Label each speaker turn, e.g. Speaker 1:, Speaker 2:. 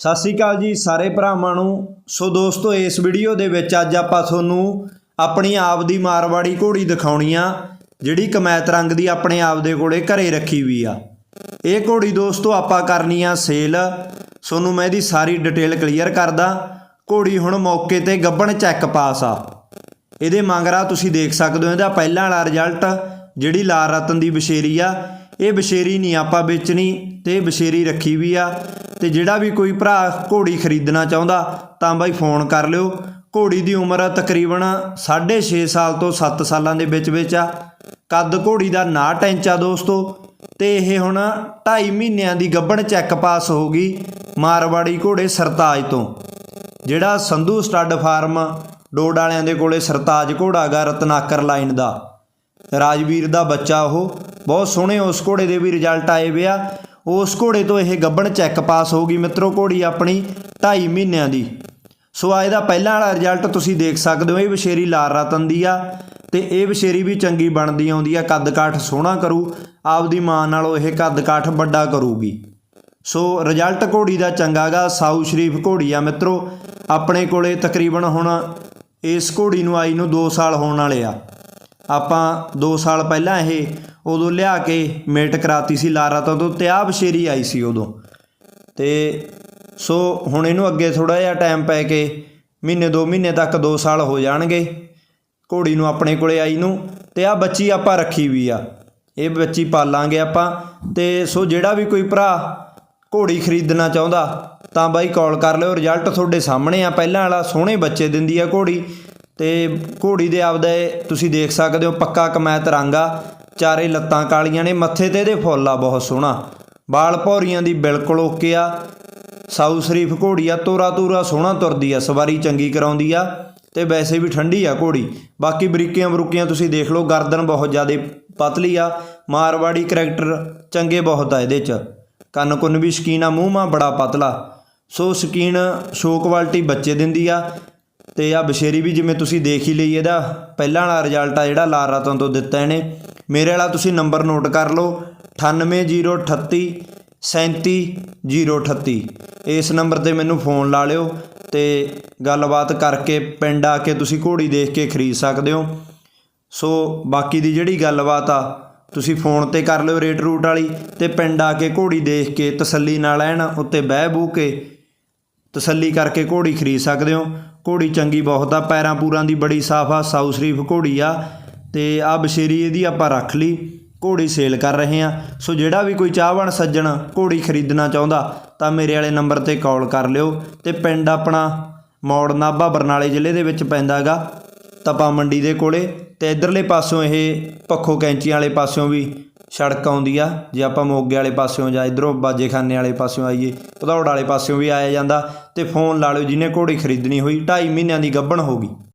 Speaker 1: ਸਤਿ ਸ੍ਰੀ ਅਕਾਲ ਜੀ ਸਾਰੇ ਭਰਾਵਾਂ ਨੂੰ। ਸੋ ਦੋਸਤੋ, ਇਸ ਵੀਡੀਓ ਦੇ ਵਿੱਚ ਅੱਜ ਆਪਾਂ ਤੁਹਾਨੂੰ ਆਪਣੀ ਆਪ ਦੀ ਮਾਰਵਾੜੀ ਘੋੜੀ ਦਿਖਾਉਣੀ ਆ, ਜਿਹੜੀ ਕਮੈਤ ਰੰਗ ਦੀ ਆਪਣੇ ਆਪ ਦੇ ਕੋਲੇ ਘਰੇ ਰੱਖੀ ਵੀ ਆ। ਇਹ ਘੋੜੀ ਦੋਸਤੋ, ਆਪਾਂ ਕਰਨੀ ਆ ਸੇਲ। ਸੋਨੂੰ ਮੈਂ ਇਹਦੀ ਸਾਰੀ ਡਿਟੇਲ ਕਲੀਅਰ ਕਰਦਾ। ਘੋੜੀ ਹੁਣ ਮੌਕੇ ਤੇ ਗੱਬਣ ਚੈੱਕ ਪਾਸ ਆ। ਇਹਦੇ ਮੰਗਰਾ ਤੁਸੀਂ ਦੇਖ ਸਕਦੇ ਹੋ, ਇਹਦਾ ਪਹਿਲਾਂ ਵਾਲਾ ਰਿਜ਼ਲਟ, ਜਿਹੜੀ ਲਾਲ ਰਤਨ ਦੀ ਬਸ਼ੇਰੀ ਆ। ਇਹ ਬਸ਼ੇਰੀ ਨਹੀਂ, ਆਪਾਂ ਵੇਚਣੀ ਤੇ ਇਹ ਬਸ਼ੇਰੀ ਰੱਖੀ ਵੀ ਆ। ਤੇ ਜਿਹੜਾ ਵੀ ਕੋਈ ਭਰਾ ਘੋੜੀ ਖਰੀਦਣਾ ਚਾਹੁੰਦਾ, ਤਾਂ ਬਾਈ ਫੋਨ ਕਰ ਲਿਓ। ਘੋੜੀ ਦੀ ਉਮਰ ਤਕਰੀਬਨ 6.5 ਸਾਲ ਤੋਂ 7 ਸਾਲਾਂ ਦੇ ਵਿੱਚ ਵਿੱਚ ਆ। ਕੱਦ ਘੋੜੀ ਦਾ 59 ਇੰਚ ਆ ਦੋਸਤੋ। ਤੇ ਇਹ ਹੁਣ 2.5 ਮਹੀਨਿਆਂ ਦੀ ਗੱਭਣ ਚੈੱਕ ਪਾਸ ਹੋ ਗਈ ਮਾਰਵਾੜੀ ਘੋੜੇ ਸਰਤਾਜ ਤੋਂ। ਜਿਹੜਾ ਸੰਧੂ ਸਟੱਡ ਫਾਰਮ ਡੋਡ ਵਾਲਿਆਂ ਦੇ ਕੋਲੇ ਸਰਤਾਜ ਘੋੜਾ ਗਾ ਰਤਨਾਕਰ ਲਾਈਨ ਦਾ। ਰਾਜਵੀਰ ਦਾ ਬੱਚਾ ਉਹ। ਬਹੁਤ ਸੋਹਣੇ ਉਸ ਘੋੜੇ ਦੇ ਵੀ ਰਿਜ਼ਲਟ ਆਏ ਵੇ ਆ। ਉਸ ਘੋੜੇ ਤੋਂ ਇਹ ਗੱਬਣ ਚੈੱਕ ਪਾਸ ਹੋ ਗਈ ਮਿੱਤਰੋ ਘੋੜੀ ਆਪਣੀ 2.5 ਮਹੀਨਿਆਂ ਦੀ। ਸੋ ਆ ਇਹਦਾ ਪਹਿਲਾਂ ਵਾਲਾ ਰਿਜ਼ਲਟ ਤੁਸੀਂ ਦੇਖ ਸਕਦੇ ਹੋ। ਇਹ ਬਸ਼ੇਰੀ ਲਾਲ ਰਤਨ ਦੀ ਆ ਤੇ ਇਹ ਬਸ਼ੇਰੀ ਵੀ ਚੰਗੀ ਬਣਦੀ ਆਉਂਦੀ ਆ। ਕੱਦ ਕਾਠ ਸੋਹਣਾ ਕਰੂ, ਆਪਦੀ ਮਾਂ ਨਾਲੋਂ ਇਹ ਕੱਦ ਕਾਠ ਵੱਡਾ ਕਰੂਗੀ। ਸੋ ਰਿਜ਼ਲਟ ਘੋੜੀ ਦਾ ਚੰਗਾ ਗਾ, ਸਾਊ ਸ਼ਰੀਫ ਘੋੜੀ ਆ ਮਿੱਤਰੋ। ਆਪਣੇ ਕੋਲੇ ਤਕਰੀਬਨ ਹੁਣ ਇਸ ਘੋੜੀ ਨੂੰ ਆਈ ਨੂੰ 2 ਸਾਲ ਹੋਣ ਵਾਲੇ ਆ। ਆਪਾਂ 2 ਸਾਲ ਪਹਿਲਾਂ ਇਹ ਉਦੋਂ ਲਿਆ ਕੇ ਮੇਟ ਕਰਾਤੀ ਸੀ ਲਾਰਾ ਤੋਂ ਤੇ ਆਹ ਬਸ਼ੇਰੀ ਆਈ ਸੀ ਉਦੋਂ। ਤੇ ਸੋ ਹੁਣ ਇਹਨੂੰ ਅੱਗੇ ਥੋੜਾ ਜਿਹਾ ਟਾਈਮ ਪੈ ਕੇ ਮਹੀਨੇ 2 ਮਹੀਨੇ ਤੱਕ 2 ਸਾਲ ਹੋ ਜਾਣਗੇ। ਘੋੜੀ ਨੂੰ ਆਪਣੇ ਕੋਲੇ ਆਈ ਨੂੰ ਤੇ ਆ ਬੱਚੀ ਆਪਾਂ ਰੱਖੀ ਵੀ ਆ। ਇਹ ਬੱਚੀ ਪਾਲਾਂਗੇ ਆਪਾਂ ਤੇ ਸੋ ਜਿਹੜਾ ਵੀ ਕੋਈ ਭਰਾ ਘੋੜੀ ਖਰੀਦਣਾ ਚਾਹੁੰਦਾ ਤਾਂ ਬਾਈ ਕਾਲ ਕਰ ਲਿਓ। ਰਿਜ਼ਲਟ ਤੁਹਾਡੇ ਸਾਹਮਣੇ ਆ। ਪਹਿਲਾਂ ਵਾਲਾ ਸੋਹਣੇ ਬੱਚੇ ਦਿੰਦੀ ਆ ਘੋੜੀ। ਤੇ ਘੋੜੀ ਦੇ ਆਪਦੇ ਤੁਸੀਂ ਦੇਖ ਸਕਦੇ ਹੋ ਪੱਕਾ ਕਮੈਤ ਰੰਗ ਆ ਚਾਰੇ ਲੱਤਾਂ ਕਾਲੀਆਂ ਨੇ, ਮੱਥੇ ਤੇ ਇਹਦੇ ਫੁੱਲ ਆ, ਬਹੁਤ ਸੋਹਣਾ। ਬਾਲ ਭੌਰੀਆਂ ਦੀ ਬਿਲਕੁਲ ਓਕੇ ਆ। ਸਾਊ ਸ਼ਰੀਫ ਘੋੜੀ ਆ, ਤੋਰਾ ਤੋਰਾ ਸੋਹਣਾ ਤੁਰਦੀ ਆ, ਸਵਾਰੀ ਚੰਗੀ ਕਰਾਉਂਦੀ ਆ ਤੇ ਵੈਸੇ ਵੀ ਠੰਡੀ ਆ ਘੋੜੀ। ਬਾਕੀ ਬਰੀਕੀਆਂ ਬਰੂਕੀਆਂ ਤੁਸੀਂ ਦੇਖ ਲਓ, ਗਰਦਨ ਬਹੁਤ ਜ਼ਿਆਦਾ ਪਤਲੀ ਆ, ਮਾਰਵਾੜੀ ਕਰੈਕਟਰ ਚੰਗੇ ਬਹੁਤ ਆ ਇਹਦੇ ਚ। ਕੰਨ ਕੁੰਨ ਵੀ ਸ਼ਕੀਨ ਆ, ਮੂੰਹ ਮਾ ਬੜਾ ਪਤਲਾ। ਸੋ ਸ਼ਕੀਨ ਸ਼ੋ ਕੁਆਲਿਟੀ ਬੱਚੇ ਦਿੰਦੀ ਆ। ਤੇ ਆ ਬਸ਼ੇਰੀ ਵੀ ਜਿਵੇਂ ਤੁਸੀਂ ਦੇਖ ਹੀ ਲਈ, ਇਹਦਾ ਪਹਿਲਾਂ ਵਾਲਾ ਰਿਜ਼ਲਟ ਆ ਜਿਹੜਾ ਲਾਲ ਰਤਨ ਤੋਂ ਦਿੱਤਾ ਇਹਨੇ। ਮੇਰੇ ਵਾਲਾ ਤੁਸੀਂ ਨੰਬਰ ਨੋਟ ਕਰ ਲਓ 98038 37038 ਇਸ ਨੰਬਰ ਤੇ ਮੈਨੂੰ ਫੋਨ ਲਾ ਲਿਓ ਤੇ ਗੱਲਬਾਤ ਕਰਕੇ ਪਿੰਡ ਆ ਕੇ ਤੁਸੀਂ ਘੋੜੀ ਦੇਖ ਕੇ ਖਰੀਦ ਸਕਦੇ ਹੋ। ਸੋ ਬਾਕੀ ਦੀ ਜਿਹੜੀ ਗੱਲਬਾਤ ਆ, ਤੁਸੀਂ ਫੋਨ ਤੇ ਕਰ ਲਿਓ ਰੇਟ ਰੂਟ ਵਾਲੀ ਤੇ ਪਿੰਡ ਆ ਕੇ ਘੋੜੀ ਦੇਖ ਕੇ ਤਸੱਲੀ ਨਾਲ ਐਨ ਉੱਤੇ ਬਹਿ ਬੂ ਕੇ ਤਸੱਲੀ ਕਰਕੇ ਘੋੜੀ ਖਰੀਦ ਸਕਦੇ ਹੋ। ਘੋੜੀ ਚੰਗੀ ਬਹੁਤ ਆ, ਪੈਰਾਂ ਪੂਰਾਂ ਦੀ ਬੜੀ ਸਾਫ਼ ਆ, ਸਾਊ ਸ਼ਰੀਫ ਘੋੜੀ ਆ, ਤੇ ਆ ਬਸ਼ੇਰੀ ਇਹਦੀ ਆਪਾਂ ਰੱਖ ਲਈ, ਘੋੜੀ ਸੇਲ ਕਰ ਰਹੇ ਆ। ਸੋ ਜਿਹੜਾ ਵੀ ਕੋਈ ਚਾਹਵਣ ਸੱਜਣ ਘੋੜੀ ਖਰੀਦਣਾ ਚਾਹੁੰਦਾ, ਤਾਂ ਮੇਰੇ ਵਾਲੇ ਨੰਬਰ ਤੇ ਕਾਲ ਕਰ ਲਿਓ, ਤੇ ਪਿੰਡ ਆਪਣਾ ਮੌੜ ਨਾਭਾ ਬਰਨਾਲੇ ਜ਼ਿਲ੍ਹੇ ਦੇ ਵਿੱਚ ਪੈਂਦਾਗਾ ਤਪਾ ਮੰਡੀ ਦੇ ਕੋਲੇ, ਤੇ ਇਧਰਲੇ ਪਾਸਿਓਂ ਇਹ ਪੱਖੋ ਕੈਂਚੀਆਂ ਵਾਲੇ ਪਾਸਿਓਂ ਵੀ ਸੜਕ ਆਉਂਦੀ ਆ, ਜੇ ਆਪਾਂ ਮੋਗੇ ਵਾਲੇ ਪਾਸਿਓਂ ਜਾਂ ਇਧਰੋਂ ਬਾਜੇਖਾਨੇ ਵਾਲੇ ਪਾਸਿਓਂ ਆਈਏ, ਭਦੌੜ ਵਾਲੇ ਪਾਸਿਓਂ ਵੀ ਆਇਆ ਜਾਂਦਾ ਤੇ ਫੋਨ ਲਾ ਲਿਓ ਜਿਹਨੇ ਘੋੜੀ ਖਰੀਦਣੀ ਹੋਈ 2.5 ਮਹੀਨਿਆਂ ਦੀ ਗੱਭਣ ਹੋ ਗਈ।